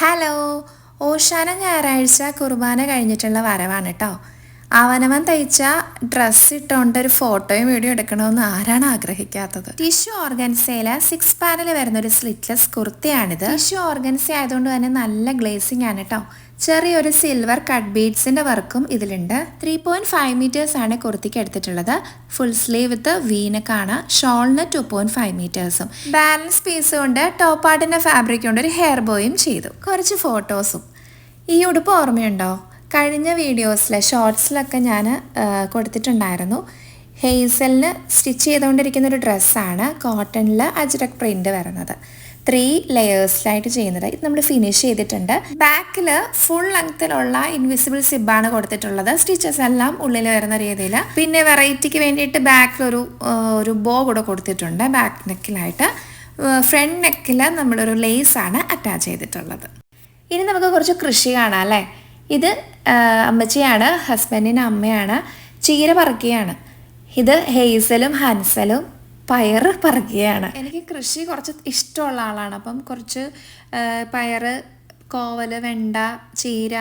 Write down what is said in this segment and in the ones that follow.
Hello ഓശാന ഞായറാഴ്ച കുർബാന കഴിഞ്ഞിട്ടുള്ള വരവാണ് കേട്ടോ അവനവൻ തയ്ച്ച ഡ്രസ്സ് ഇട്ടുകൊണ്ട് ഒരു ഫോട്ടോയും വീഡിയോ എടുക്കണമെന്ന് ആരാണ് ആഗ്രഹിക്കാത്തത്? ടിഷ്യൂ ഓർഗൻസയിലെ സിക്സ് പാനൽ വരുന്ന ഒരു സ്ലിറ്റ്ലെസ് കുർത്തിയാണിത്. ടിഷ്യൂ ഓർഗൻസ ആയതുകൊണ്ട് തന്നെ നല്ല ഗ്ലേസിംഗ് ആണ് കേട്ടോ ചെറിയൊരു സിൽവർ കട്ട് ബീഡ്സിന്റെ വർക്കും ഇതിലുണ്ട്. ത്രീ പോയിന്റ് ഫൈവ് മീറ്റേഴ്സ് ആണ് കുർത്തിക്ക് എടുത്തിട്ടുള്ളത്. ഫുൾ സ്ലീവ് വിത്ത് വീനക്കാണ് ഷോളിന് ടു പോയിന്റ് ഫൈവ് മീറ്റേഴ്സും ബാലൻസ് പീസ് കൊണ്ട് ടോപ്പ് പാർട്ടിന്റെ ഫാബ്രിക് കൊണ്ട് ഒരു ഹെയർ ബോയും ചെയ്തു. കുറച്ച് ഫോട്ടോസും ഈ ഉടുപ്പ് ഓർമ്മയുണ്ടോ? കഴിഞ്ഞ വീഡിയോസിൽ ഷോർട്സിലൊക്കെ ഞാൻ കൊടുത്തിട്ടുണ്ടായിരുന്നു. ഹെയ്സലിന് സ്റ്റിച്ച് ചെയ്തുകൊണ്ടിരിക്കുന്ന ഒരു ഡ്രസ്സാണ് കോട്ടണിൽ അജ്രക് പ്രിന്റ് വരുന്നത്. ത്രീ ലെയേഴ്സിലായിട്ട് ചെയ്യുന്നത്. ഇത് നമ്മൾ ഫിനിഷ് ചെയ്തിട്ടുണ്ട്. ബാക്കിൽ ഫുൾ ലെങ്ത്തിലുള്ള ഇൻവിസിബിൾ സിബാണ് കൊടുത്തിട്ടുള്ളത്. സ്റ്റിച്ചസ് എല്ലാം ഉള്ളിൽ വരുന്ന രീതിയിൽ പിന്നെ വെറൈറ്റിക്ക് വേണ്ടിയിട്ട് ബാക്കിൽ ഒരു ഒരു ബോ കൂടെ കൊടുത്തിട്ടുണ്ട്. ബാക്ക് നെക്കിലായിട്ട് ഫ്രണ്ട് നെക്കിൽ നമ്മളൊരു ലേസാണ് അറ്റാച്ച് ചെയ്തിട്ടുള്ളത്. ഇനി നമുക്ക് കുറച്ച് കൃഷി കാണാം അല്ലേ? ഇത് അമ്മച്ചിയാണ് ഹസ്ബൻഡിന്റെ അമ്മയാണ്. ചീര പറക്കുകയാണ് ഇത് ഹെയ്സലും ഹൻസലും പയർ പറിക്കുകയാണ്. എനിക്ക് കൃഷി കുറച്ച് ഇഷ്ടമുള്ള ആളാണ്. അപ്പം കുറച്ച് പയറ് കോവൽ വെണ്ട ചീര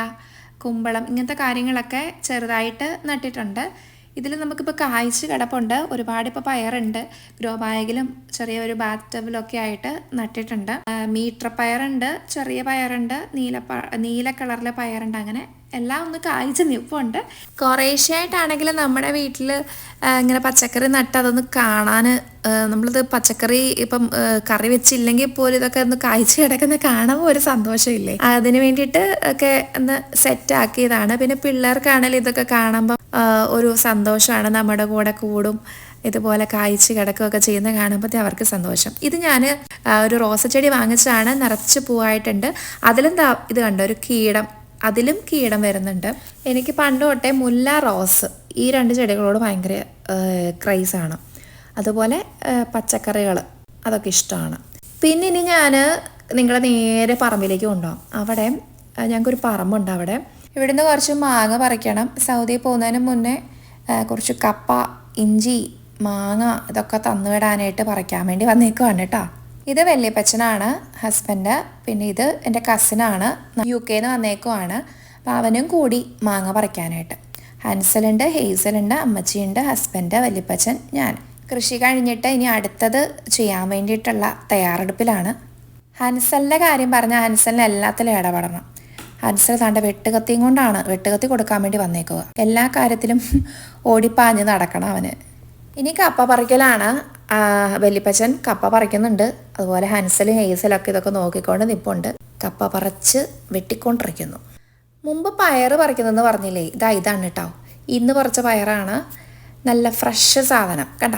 കുമ്പളം ഇങ്ങനത്തെ കാര്യങ്ങളൊക്കെ ചെറുതായിട്ട് നട്ടിട്ടുണ്ട്. ഇതിൽ നമുക്കിപ്പോൾ കായ്ച്ച് കിടപ്പുണ്ട്. ഒരുപാട് ഇപ്പോൾ പയറുണ്ട്. ഗ്രോ ബാഗിലും ചെറിയ ഒരു ബാത്ത് ടബിലൊക്കെ ആയിട്ട് നട്ടിട്ടുണ്ട്. മീറ്റർ പയറുണ്ട് ചെറിയ പയറുണ്ട് നീല നീല കളറിലെ പയറുണ്ട് അങ്ങനെ എല്ലാം ഒന്ന് കായ്ച്ച് നിൽപ്പുണ്ട്. കുറേശ്ശായിട്ടാണെങ്കിലും നമ്മുടെ വീട്ടിൽ ഇങ്ങനെ പച്ചക്കറി നട്ട് അതൊന്ന് കാണാൻ നമ്മളിത് പച്ചക്കറി ഇപ്പം കറി വെച്ചില്ലെങ്കിൽ പോലും ഇതൊക്കെ ഒന്ന് കായ്ച്ച് കിടക്കുന്ന കാണുമ്പോൾ ഒരു സന്തോഷമില്ലേ? അതിന് വേണ്ടിയിട്ട് ഒക്കെ ഒന്ന് സെറ്റ് ആക്കിയതാണ്. പിന്നെ പിള്ളേർക്കാണെങ്കിലും ഇതൊക്കെ കാണുമ്പോൾ ഒരു സന്തോഷമാണ്. നമ്മുടെ കൂടെ കൂടും ഇതുപോലെ കായ്ച്ച് കിടക്കുകയൊക്കെ ചെയ്യുന്ന കാണുമ്പോൾ അവർക്ക് സന്തോഷം. ഇത് ഞാൻ ഒരു റോസച്ചെടി വാങ്ങിച്ചതാണ്. നിറച്ച് പൂവായിട്ടുണ്ട്. അതിലും ദാ ഇത് കണ്ടോ? ഒരു കീടം. അതിലും കീടം വരുന്നുണ്ട്. എനിക്ക് പണ്ട് തൊട്ടേ മുല്ല റോസ് ഈ രണ്ട് ചെടികളോട് ഭയങ്കര ക്രൈസാണ് അതുപോലെ പച്ചക്കറികൾ അതൊക്കെ ഇഷ്ടമാണ്. പിന്നെ ഇനി ഞാൻ നിങ്ങളെ നേരെ പറമ്പിലേക്ക് കൊണ്ടുപോകാം അവിടെ ഞങ്ങൾക്കൊരു പറമ്പുണ്ട് അവിടെ. ഇവിടുന്ന് കുറച്ച് മാങ്ങ പറിക്കണം. സൗദിയിൽ പോകുന്നതിന് മുന്നേ കുറച്ച് കപ്പ ഇഞ്ചി മാങ്ങ ഇതൊക്കെ തന്നുവിടാനായിട്ട് പറിക്കാൻ വേണ്ടി വന്നേക്കുവാണ് കേട്ടോ. ഇത് വല്യപ്പച്ചനാണ് ഹസ്ബൻഡ് പിന്നെ ഇത് എന്റെ കസിനാണ് യു കെന്ന് വന്നേക്കുവാണ്. അപ്പം അവനും കൂടി മാങ്ങ പറിക്കാനായിട്ട്. ഹൻസലുണ്ട് ഹെയ്സലുണ്ട് അമ്മച്ചിയുണ്ട് ഹസ്ബൻഡ് വല്യപ്പച്ചൻ ഞാൻ. കൃഷി കഴിഞ്ഞിട്ട് ഇനി അടുത്തത് ചെയ്യാൻ വേണ്ടിയിട്ടുള്ള തയ്യാറെടുപ്പിലാണ്. ഹൻസലിന്റെ കാര്യം പറഞ്ഞാൽ ഹൻസലിന് എല്ലാത്തിലും ഇടപെടണം. ഹൻസൽ താണ്ട വെട്ടുകത്തിയും കൊണ്ടാണ് വെട്ടുകത്തി കൊടുക്കാൻ വേണ്ടി വന്നേക്കുക എല്ലാ കാര്യത്തിലും ഓടിപ്പാഞ്ഞ് നടക്കണം അവന്. ഇനി കപ്പ പറിക്കലാണ്. വല്യപ്പച്ചൻ കപ്പ പറിക്കുന്നുണ്ട്. അതുപോലെ ഹൻസലും ഒക്കെ ഇതൊക്കെ നോക്കിക്കൊണ്ട് നിപ്പുണ്ട്. കപ്പ പറിച്ച് വെട്ടിക്കൊണ്ടിരിക്കുന്നു. മുമ്പ് പയർ പറിക്കുന്നതെന്ന് പറഞ്ഞില്ലേ? ഇതാ ഇതാണ് കേട്ടോ ഇന്ന് പറിച്ച പയറാണ്. നല്ല ഫ്രഷ് സാധനം. കണ്ട?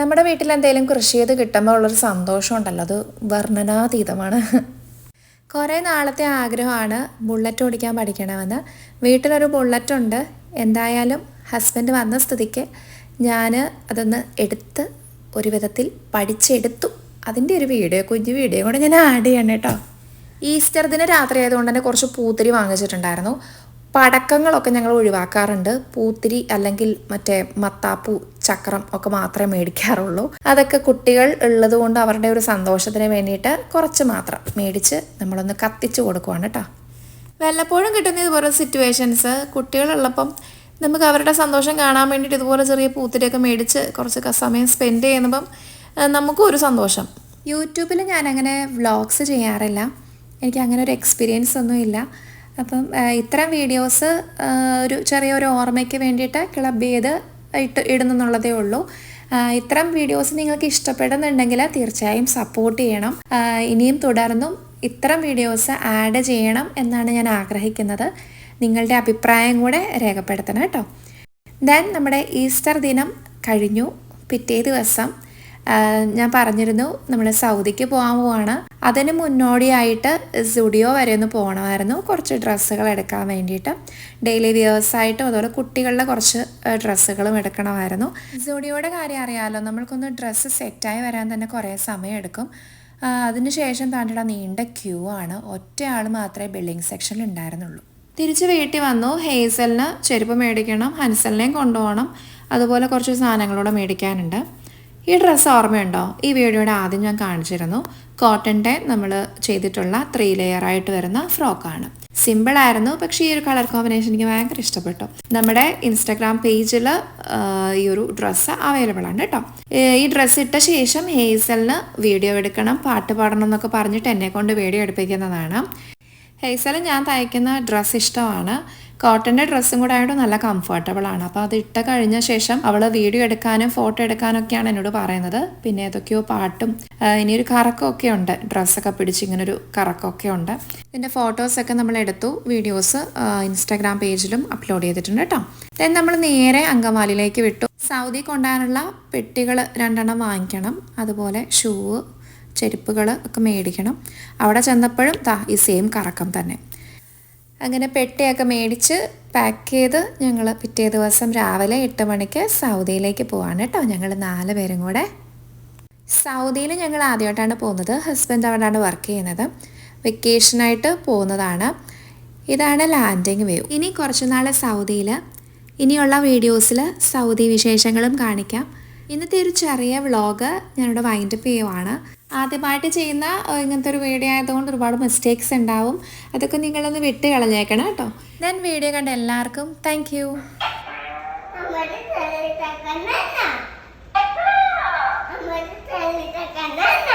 നമ്മുടെ വീട്ടിൽ എന്തെങ്കിലും കൃഷി ചെയ്ത് കിട്ടുമ്പോൾ ഉള്ളൊരു സന്തോഷം ഉണ്ടല്ലോ അത് വർണനാതീതമാണ്. കുറേ നാളത്തെ ആഗ്രഹമാണ് ബുള്ളറ്റ് ഓടിക്കാൻ പഠിക്കണമെന്ന്. വീട്ടിലൊരു ബുള്ളറ്റ് ഉണ്ട്. എന്തായാലും ഹസ്ബൻഡ് വന്ന സ്ഥിതിക്ക് ഞാൻ അതൊന്ന് എടുത്ത് ഒരു വിധത്തിൽ പഠിച്ചെടുത്തു. അതിന്റെ ഒരു വീഡിയോ കുഞ്ഞു വീഡിയോ കൂടെ ഞാൻ ആഡ് ചെയ്യണം കേട്ടോ. ഈസ്റ്റർ ദിന രാത്രി ആയതുകൊണ്ട് തന്നെ കുറച്ച് പൂത്തിരി വാങ്ങിച്ചിട്ടുണ്ടായിരുന്നു. പടക്കങ്ങളൊക്കെ ഞങ്ങൾ ഒഴിവാക്കാറുണ്ട്. പൂത്തിരി അല്ലെങ്കിൽ മറ്റേ മത്താപ്പൂ ചക്രം ഒക്കെ മാത്രമേ മേടിക്കാറുള്ളൂ. അതൊക്കെ കുട്ടികൾ ഉള്ളതുകൊണ്ട് അവരുടെ ഒരു സന്തോഷത്തിന് വേണ്ടിയിട്ട് കുറച്ച് മാത്രം മേടിച്ച് നമ്മളൊന്ന് കത്തിച്ചു കൊടുക്കുവാണ് കേട്ടോ. വല്ലപ്പോഴും കിട്ടുന്ന ഇതുപോലെ സിറ്റുവേഷൻസ് കുട്ടികളുള്ളപ്പം നമുക്ക് അവരുടെ സന്തോഷം കാണാൻ വേണ്ടിയിട്ട് ഇതുപോലെ ചെറിയ പൂത്തിരിയൊക്കെ മേടിച്ച് കുറച്ച് സമയം സ്പെൻഡ് ചെയ്യുമ്പം നമുക്കും ഒരു സന്തോഷം. യൂട്യൂബിൽ ഞാൻ അങ്ങനെ വ്ളോഗ്സ് ചെയ്യാറില്ല. എനിക്ക് അങ്ങനെ ഒരു എക്സ്പീരിയൻസ് ഒന്നും ഇല്ല. അപ്പം ഇത്തരം വീഡിയോസ് ഒരു ചെറിയൊരു ഓർമ്മയ്ക്ക് വേണ്ടിയിട്ട് ക്ലബ് ചെയ്ത് ഇട്ട് ഇടുന്നെന്നുള്ളതേ ഉള്ളൂ. ഇത്തരം വീഡിയോസ് നിങ്ങൾക്ക് ഇഷ്ടപ്പെടുന്നുണ്ടെങ്കിൽ തീർച്ചയായും സപ്പോർട്ട് ചെയ്യണം. ഇനിയും തുടർന്നും ഇത്തരം വീഡിയോസ് ആഡ് ചെയ്യണം എന്നാണ് ഞാൻ ആഗ്രഹിക്കുന്നത്. നിങ്ങളുടെ അഭിപ്രായം കൂടെ രേഖപ്പെടുത്തണം കേട്ടോ. ദെൻ നമ്മുടെ ഈസ്റ്റർ ദിനം കഴിഞ്ഞു. പിറ്റേ ദിവസം ഞാൻ പറഞ്ഞിരുന്നു നമ്മൾ സൗദിക്ക് പോകാൻ പോവാണ്. അതിന് മുന്നോടിയായിട്ട് സ്റ്റുഡിയോ വരെ ഒന്ന് പോകണമായിരുന്നു കുറച്ച് ഡ്രസ്സുകൾ എടുക്കാൻ വേണ്ടിയിട്ട്. ഡെയിലി വിയേഴ്സായിട്ടും അതുപോലെ കുട്ടികളുടെ കുറച്ച് ഡ്രസ്സുകളും എടുക്കണമായിരുന്നു. സ്റ്റുഡിയോയുടെ കാര്യം അറിയാമല്ലോ നമ്മൾക്കൊന്ന് ഡ്രസ്സ് സെറ്റായി വരാൻ തന്നെ കുറേ സമയം എടുക്കും അതിനുശേഷം താണ്ടിട നീണ്ട ക്യൂ ആണ്. ഒറ്റയാൾ മാത്രമേ ബിൽഡിംഗ് സെക്ഷനിൽ ഉണ്ടായിരുന്നുള്ളൂ. തിരിച്ച് വീട്ടിൽ വന്നു. ഹേസലിന് ചെരുപ്പ് മേടിക്കണം ഹൻസലിനെയും കൊണ്ടുപോകണം. അതുപോലെ കുറച്ച് സാധനങ്ങളൂടെ മേടിക്കാനുണ്ട്. ഈ ഡ്രസ്സ് ഓർമ്മയുണ്ടോ? ഈ വീഡിയോയുടെ ആദ്യം ഞാൻ കാണിച്ചിരുന്നു. കോട്ടന്റെ നമ്മൾ ചെയ്തിട്ടുള്ള ത്രീ ലെയർ ആയിട്ട് വരുന്ന ഫ്രോക്കാണ് സിമ്പിൾ ആയിരുന്നു പക്ഷേ ഈ ഒരു കളർ കോമ്പിനേഷൻ എനിക്ക് ഭയങ്കര ഇഷ്ടപ്പെട്ടു. നമ്മുടെ ഇൻസ്റ്റാഗ്രാം പേജിൽ ഈ ഒരു ഡ്രസ്സ് അവൈലബിൾ ആണ് കേട്ടോ ഈ ഡ്രസ്സ് ഇട്ട ശേഷം ഹേസലിന് വീഡിയോ എടുക്കണം പാട്ട് പാടണം എന്നൊക്കെ പറഞ്ഞിട്ട് എന്നെ കൊണ്ട് വീഡിയോ എടുപ്പിക്കുന്നതാണ്. ഹേസൽ ഞാൻ തയ്ക്കുന്ന ഡ്രസ്സ് ഇഷ്ടമാണ്. കോട്ടന്റെ ഡ്രസ്സും കൂടെ ആയതുകൊണ്ട് നല്ല കംഫർട്ടബിൾ ആണ്. അപ്പോൾ അത് ഇട്ട കഴിഞ്ഞ ശേഷം അവൾ വീഡിയോ എടുക്കാനും ഫോട്ടോ എടുക്കാനൊക്കെയാണ് എന്നോട് പറയുന്നത്. പിന്നെ ഏതൊക്കെയോ പാട്ടും ഇനിയൊരു കറക്കമൊക്കെ ഉണ്ട്. ഡ്രസ്സൊക്കെ പിടിച്ച് ഇങ്ങനൊരു കറക്കമൊക്കെ ഉണ്ട്. ഇതിന്റെ ഫോട്ടോസൊക്കെ നമ്മൾ എടുത്തു. വീഡിയോസ് ഇൻസ്റ്റാഗ്രാം പേജിലും അപ്ലോഡ് ചെയ്തിട്ടുണ്ട് കേട്ടോ. ദെൻ നമ്മൾ നേരെ അങ്കമാലിയിലേക്ക് വിട്ടു. സൗദി കൊണ്ടുപോകാനുള്ള പെട്ടികൾ രണ്ടെണ്ണം വാങ്ങിക്കണം. അതുപോലെ ഷൂവ് ചെരുപ്പുകൾ ഒക്കെ മേടിക്കണം. അവിടെ ചെന്നപ്പോഴും താ ഈ സെയിം കറക്കം തന്നെ. അങ്ങനെ പെട്ടിയൊക്കെ മേടിച്ച് പാക്ക് ചെയ്ത് ഞങ്ങൾ പിറ്റേ ദിവസം രാവിലെ എട്ട് മണിക്ക് സൗദിയിലേക്ക് പോവാണ് കേട്ടോ. ഞങ്ങൾ നാല് പേരും കൂടെ. സൗദിയിൽ ഞങ്ങൾ ആദ്യമായിട്ടാണ് പോകുന്നത്. ഹസ്ബൻഡ് അവിടെയാണ് വർക്ക് ചെയ്യുന്നത്. വെക്കേഷനായിട്ട് പോകുന്നതാണ്. ഇതാണ് ലാൻഡിങ് വ്യൂ ഇനി കുറച്ച് നാൾ സൗദിയിൽ ഇനിയുള്ള വീഡിയോസിൽ സൗദി വിശേഷങ്ങളും കാണിക്കാം. ഇന്നത്തെ ഒരു ചെറിയ വ്ളോഗ് ഞാനിവിടെ വൈൻഡപ്പ് ചെയ്യുവാണ്. ആദ്യമായിട്ട് ചെയ്യുന്ന ഇങ്ങനത്തെ ഒരു വീഡിയോ ആയതുകൊണ്ട് ഒരുപാട് മിസ്റ്റേക്സ് ഉണ്ടാവും. അതൊക്കെ നിങ്ങളൊന്ന് വിട്ട് കളഞ്ഞേക്കണം കേട്ടോ. ഞാൻ വീഡിയോ കണ്ട എല്ലാവർക്കും താങ്ക് യു Thank.